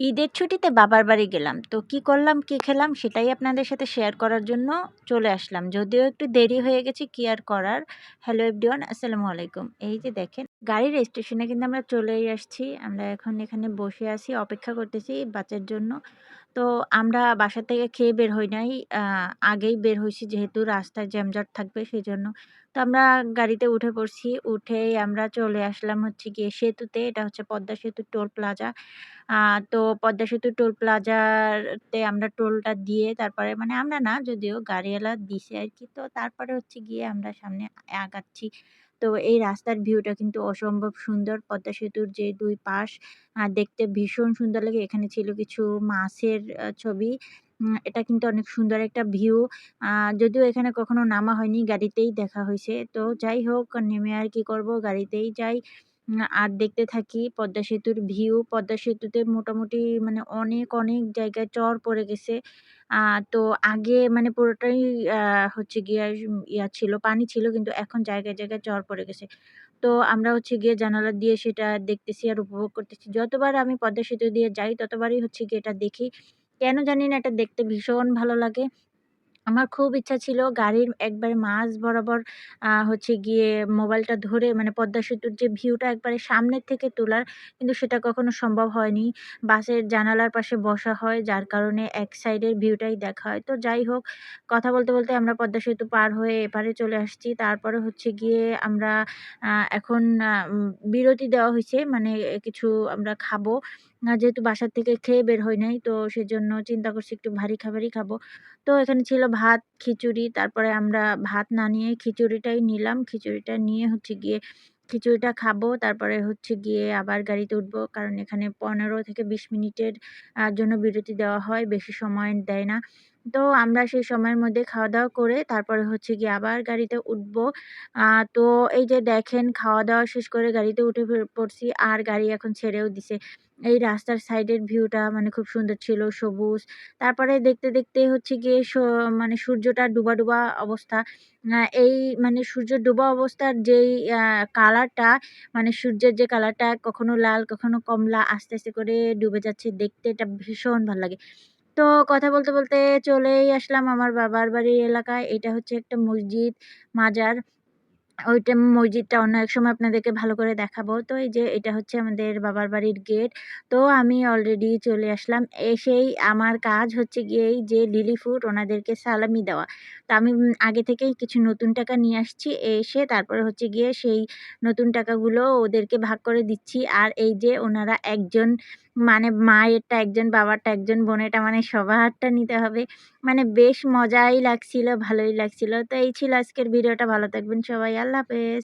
ঈদের ছুটিতে বাবার বাড়ি গেলাম। তো কি করলাম, কি খেলাম সেটাই আপনাদের সাথে শেয়ার করার জন্য চলে আসলাম। যদিও একটু দেরি হয়ে গেছে কি আর করার। হ্যালো এভরিওয়ান আসসালামু আলাইকুম। এই যে দেখেন, গাড়ির স্টেশনে কিন্তু আমরা চলেই আসছি। আমরা এখন এখানে বসে আছি, অপেক্ষা করতেছি বাচ্চার জন্য। তো আমরা বাসা থেকে খেয়ে বের হই নাই। আগেই বের হয়েছি যেহেতু রাস্তায় জ্যামজট থাকবে সেই জন্য তো আমরা গাড়িতে উঠে পড়ছি। উঠেই আমরা চলে আসলাম হচ্ছে গিয়ে সেতুতে। এটা হচ্ছে পদ্মা সেতু টোল প্লাজা। তো পদ্মা সেতু টোল প্লাজাতে আমরা টোলটা দিয়ে তারপরে মানে আমরা না, যদিও গাড়িওয়ালা দিছে আর কি তো তারপরে হচ্ছে গিয়ে আমরা সামনে আগাচ্ছি। তো এই রাস্তার ভিউটা কিন্তু অসম্ভব সুন্দর। পদ্মা সেতুর যে দুই পাশ দেখতে ভীষণ সুন্দর লাগে। এখানে ছিল কিছু মাছের ছবি। এটা কিন্তু অনেক সুন্দর একটা ভিউ। যদিও এখানে কখনো নামা হয়নি, গাড়িতেই দেখা হয়েছে। তো যাই হোক, নেমে আর কি করব? গাড়িতেই যাই। আর দেখতে থাকি পদ্মা সেতুর ভিউ পদ্মা সেতুতে মোটামুটি মানে অনেক অনেক জায়গায় চর পড়ে গেছে। তো আগে মানে পুরোটাই হচ্ছে গিয়ে ইয়া ছিল, পানি ছিল, কিন্তু এখন জায়গায় জায়গায় চর পড়ে গেছে। তো আমরা হচ্ছে গিয়ে জানালা দিয়ে সেটা দেখতেছি আর উপভোগ করতেছি। যতবার আমি পদ্মা সেতু দিয়ে যাই, ততবারই হচ্ছে গিয়ে এটা দেখি। কেন জানি না, এটা দেখতে ভীষণ ভালো লাগে। আমার খুব ইচ্ছা ছিল গাড়ির একবারে মাঝ বরাবর হচ্ছে গিয়ে মোবাইলটা ধরে মানে পদ্মা সেতুর যে ভিউটা একবারে সামনের থেকে তোলার, কিন্তু সেটা কখনো সম্ভব হয়নি। বাসের জানালার পাশে বসা হয়, যার কারণে এক সাইডের ভিউটাই দেখা হয়। তো যাই হোক, কথা বলতে বলতে আমরা পদ্মা সেতু পার হয়ে এপারে চলে আসছি। তারপরে হচ্ছে গিয়ে আমরা এখন বিরতি দেওয়া হয়েছে। মানে কিছু আমরা খাব। যেহেতু বাসার থেকে খেয়ে বের হই নাই, তো সেজন্য চিন্তা করছি একটু ভারী খাবারই খাব। তো এখানে ছিল ভাত, খিচুড়ি, তারপরে আমরা ভাত না নিয়ে খিচুড়িটাই নিলাম। খিচুড়িটা নিয়ে হচ্ছে গিয়ে খিচুড়িটা খাব, তারপরে হচ্ছে গিয়ে আবার গাড়িতে উঠবো। কারণ এখানে পনেরো থেকে বিশ মিনিটের জন্য বিরতি দেওয়া হয়, বেশি সময় দেয় না। তো আমরা সেই সময়ের মধ্যে খাওয়া দাওয়া করে তারপরে হচ্ছে গিয়ে আবার গাড়িতে উঠবো। তো এই যে দেখেন খাওয়া দাওয়া শেষ করে গাড়িতে উঠে পড়ছি আর গাড়ি এখন ছেড়েও দিছে। এই রাস্তার সাইডের ভিউটা মানে খুব সুন্দর ছিল, সবুজ। তারপরে দেখতে দেখতে হচ্ছে গিয়ে মানে সূর্যটা ডুবা ডুবা অবস্থা। এই মানে সূর্য ডুবা অবস্থার যেই কালারটা মানে সূর্যের যে কালারটা কখনো লাল, কখনো কমলা আস্তে আস্তে করে ডুবে যাচ্ছে। দেখতে এটা ভীষণ ভালো লাগে। তো কথা বলতে বলতে চলেই আসলাম আমার বাবার বাড়ির এলাকায়। এটা হচ্ছে একটা মসজিদ, মাজার। ওইটা মসজিদটা অন্য এক সময় আপনাদেরকে ভালো করে দেখাবো। তো এই যে এটা হচ্ছে আমাদের বাবার বাড়ির গেট তো আমি অলরেডি চলে আসলাম। এসেই আমার কাজ হচ্ছে গিয়ে এই যে লিলি ফুড ওনাদেরকে সালামি দেওয়া। তো আমি আগে থেকেই কিছু নতুন টাকা নিয়ে আসছি, এসে তারপরে হচ্ছে গিয়ে সেই নতুন টাকাগুলো ওদেরকে ভাগ করে দিচ্ছি। আর এই যে ওনারা একজন মানে মায়েরটা একজন, বাবারটা একজন, বোনেরটা মানে সবারটা নিতে হবে। মানে বেশ মজাই লাগছিল, ভালোই লাগছিল। তো এই ছিল আজকের ভিডিওটা। ভালো থাকবেন সবাই। la vez